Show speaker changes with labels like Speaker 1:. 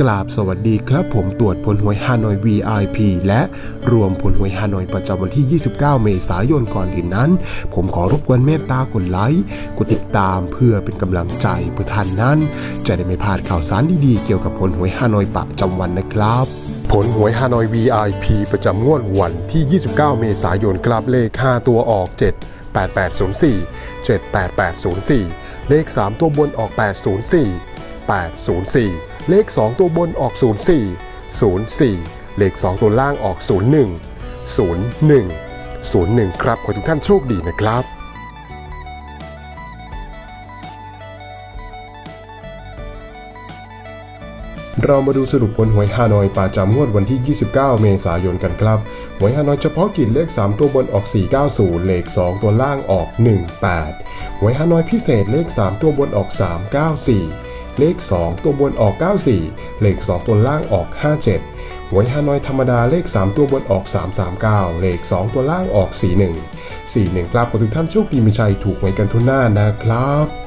Speaker 1: กราบสวัสดีครับผมตรวจผลหวยฮานอย VIP และรวมผลหวยฮานอยประจำวันที่ 29 เมษายนก่อนอื่นนั้น ผมขอรบกวนเมตตากดไลค์กดติดตามเพื่อเป็นกำลังใจเพื่อท่านนั้น จะได้ไม่พลาดข่าวสารดีๆ เกี่ยวกับผลหวยฮานอยประจำวันนะครับผลหวยฮานอย VIP ประจำงวดวันที่ 29 เมษายนกลับเลข 5 ตัวออก 7 8804 78804 เลข 3 ตัวบนออก 804 804 เลข 2 ตัวบนออก 04 04 เลข 2 ตัวล่างออก 01 01 01 ครับ ขอทุกท่านโชคดีนะครับเรามาดูสรุปผลหวยฮานอยประจำงวดวันที่ 29 เมษายนกันครับ หวยฮานอยเฉพาะกิจเลข 3 ตัวบนออก 490 เลข 2 ตัวล่างออก 18 หวยฮานอยพิเศษเลข 3 ตัวบนออก 394 เลข 2 ตัวบนออก 94 เลข 2 ตัวล่างออก 57 หวยฮานอยธรรมดาเลข 3 ตัวบนออก 339 เลข 2 ตัวล่างออก 41 41ครับขอทุกท่านโชคดีมีชัยถูกหวยกันทุนหน้านะครับ